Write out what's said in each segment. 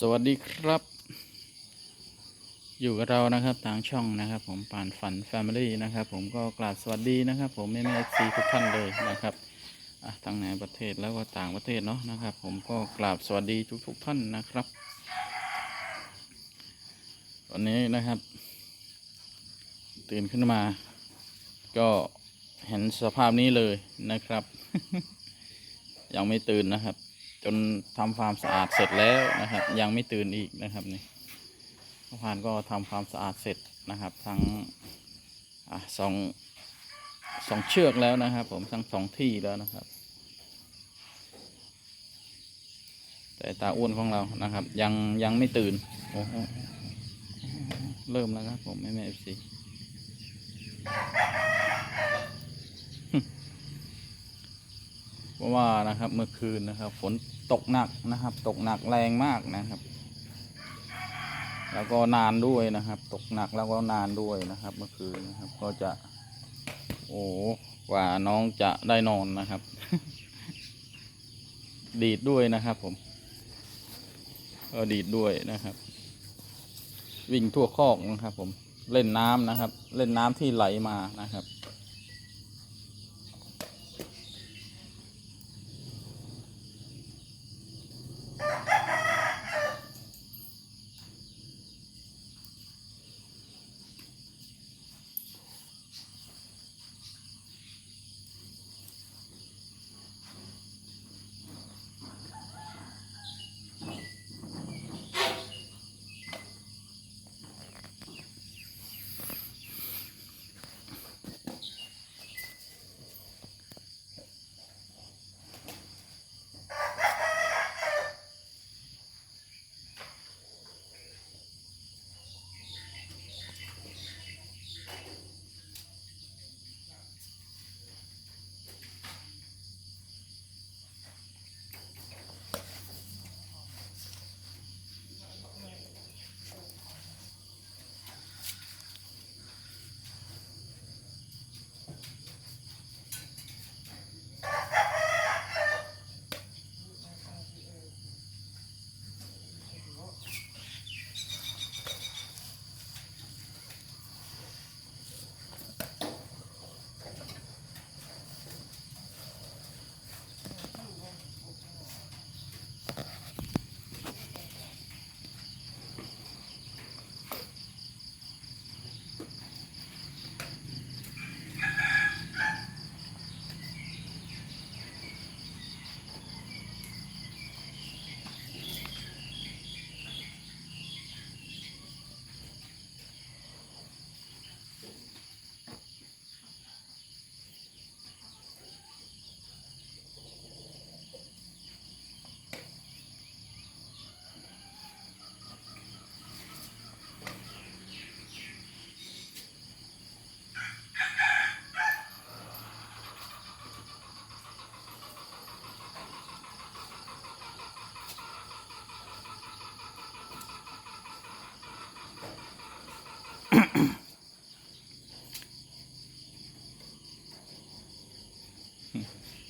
สวัสดีครับ อยู่กับเรานะครับทางช่องนะครับ ผมปานฝันแฟมิลี่นะครับ ผมก็กราบสวัสดีนะครับ ผมแม่แม่ซีทุกท่านเลยนะครับอะทั้งในประเทศแล้วก็ต่างประเทศเนาะนะครับ ผมก็กราบสวัสดีทุกทุกๆท่านนะครับวันนี้นะครับ ตื่นขึ้นมา ก็เห็นสภาพนี้เลยนะครับ ยังไม่ตื่นนะครับ จนทำความสะอาดเสร็จแล้วนะครับ ยังไม่ตื่นอีกนะครับนี่เมื่อวานก็ทำความสะอาดเสร็จนะครับ ทั้งอสองสองเชือกแล้วนะครับ ผมทั้งสองที่แล้วนะครับ แต่ตาอ้วนของเรานะครับ ยังยังไม่ตื่นโอ้เริ่มแล้วครับผมแม่แม่เอฟซี เพ ราะว่านะครับเมื่อคืนนะครับ ฝนตกหนักนะครับ ตกหนักแรงมากนะครับ แล้วก็นานด้วยนะครับ ตกหนักแล้วก็นานด้วยนะครับ เมื่อคืนนะครับ ก็จะ โอ้กว่าน้องจะได้นอนนะครับ ดีดด้วยนะครับผมก็ดีดด้วยนะครับ วิ่งทั่วคอกนะครับ ผมเล่นน้ำนะครับ เล่นน้ำที่ไหลมานะครับ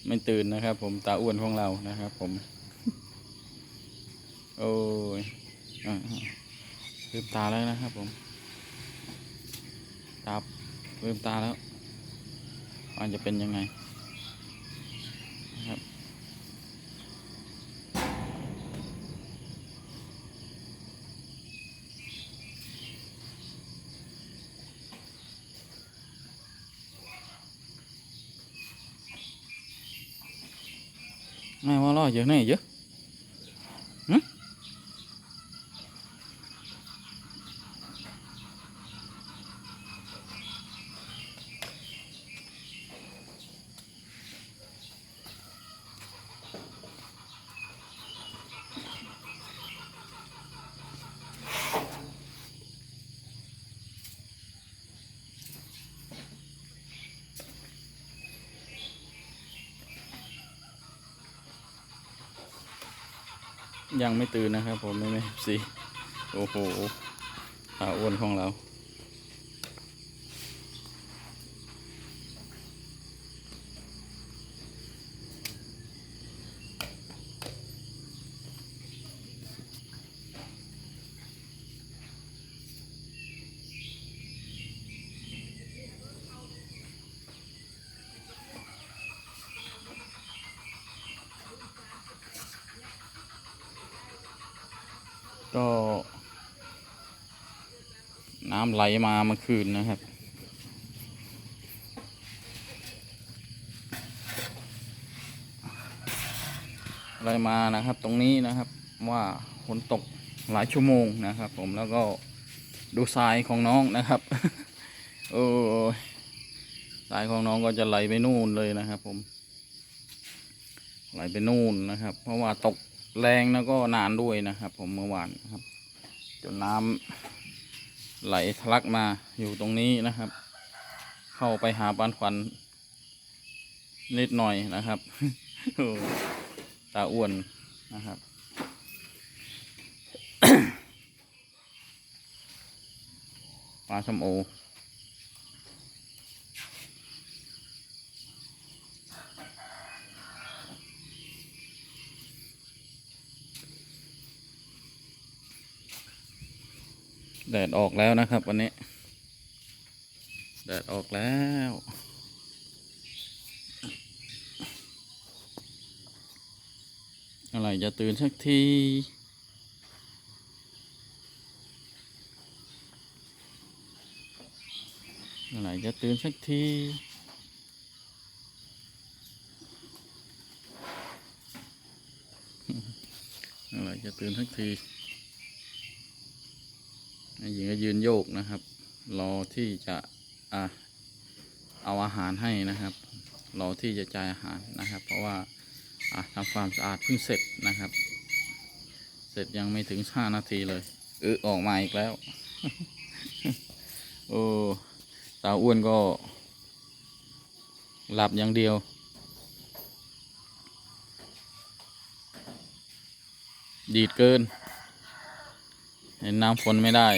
ไม่ตื่นนะครับ ผมตาอ้วนของเรานะครับ ผม โอ้ยอลืมตาแล้วนะครับ ผมตาลืมตาแล้วมันจะเป็นยังไงครับ ไม่ว่าล่อเยอะแน่เยอะ ยังไม่ตื่นนะครับผมไม่ไม่สิโอ้โหตาอ้วนของเรา ก็ น้ำไหลมาเมื่อคืนนะครับ ไหลมานะครับตรงนี้นะครับว่าฝนตกหลายชั่วโมงนะครับ ผมแล้วก็ดูทรายของน้องนะครับโอ้ทรายของน้องก็จะไหลไปนู่นเลยนะครับ ผม ไหลไปนู่นนะครับ เพราะว่าตก แรงแล้วก็นานด้วยนะครับ ผมเมื่อวานนะครับ จนน้ำไหลทะลักมาอยู่ตรงนี้นะครับ เข้าไปหาปานควันนิดหน่อยนะครับตาอ้วนนะครับปลาชมโอ แดดออกแล้วนะครับ วันนี้ แดดออกแล้ว อะไรจะตื่นสักทีอะไรจะตื่นสักทีอะไรจะตื่นสักที หญิงก็ยืนโยกนะครับ รอที่จะอะเอาอาหารให้นะครับ รอที่จะจ่ายอาหารนะครับ เพราะว่าอะทำความสะอาดเพิ่งเสร็จนะครับ เสร็จยังไม่ถึงห้านาทีเลยเออออกมาอีกแล้ว โอ้ตาอ้วนก็หลับอย่างเดียวดีดเกิน เห็นน้ำฝนไม่ได้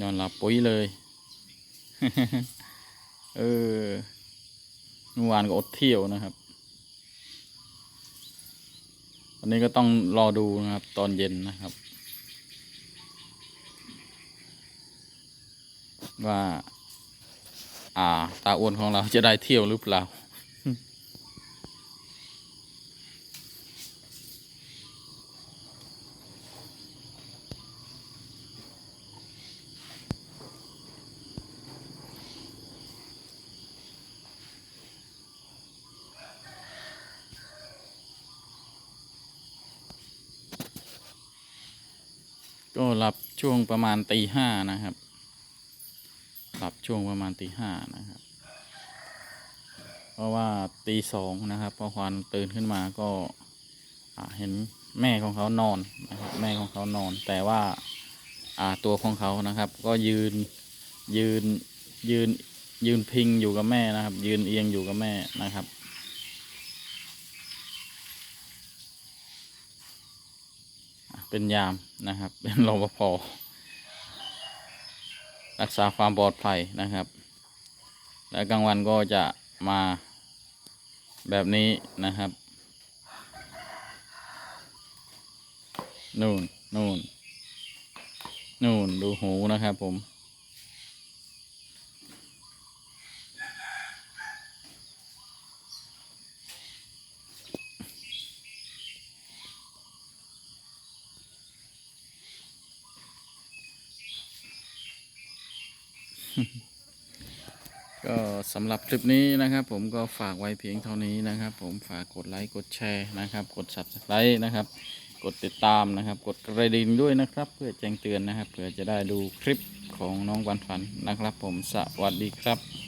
นอนหลับปุ๋ยเลย เออเมื่อวานก็อดเที่ยวนะครับ วันนี้ก็ต้องรอดูนะครับ ตอนเย็นนะครับ ว่า อ่า ตาอ้วนของเราจะได้เที่ยวหรือเปล่าก็หลับช่วงประมาณตีห้านะครับ หลับช่วงประมาณตีห้านะครับ เพราะว่าตีสองนะครับ พอควันตื่นขึ้นมาก็าเห็นแม่ของเขานอนนะครับ แม่ของเขานอน แต่ว่าอ่าตัวของเขานะครับ ก็ยืนยืนยืนยืนพิงอยู่กับแม่นะครับ ยืนเอียงอยู่กับแม่นะครับเป็นยามนะครับ เป็นรปภ รักษาความปลอดภัยนะครับ และกลางวันก็จะมาแบบนี้นะครับ นู่นนู่นนู่นดูหูนะครับผม ก็สำหรับคลิปนี้นะครับ ผมก็ฝากไว้เพียงเท่านี้นะครับ ผมฝากกดไลค์กดแชร์นะครับ กด subscribe นะครับ กดติดตามนะครับ กดกระดิ่งด้วยนะครับ เพื่อแจ้งเตือนนะครับเพื่อจะได้ดูคลิปของน้องวันฝันนะครับ ผมสวัสดีครับ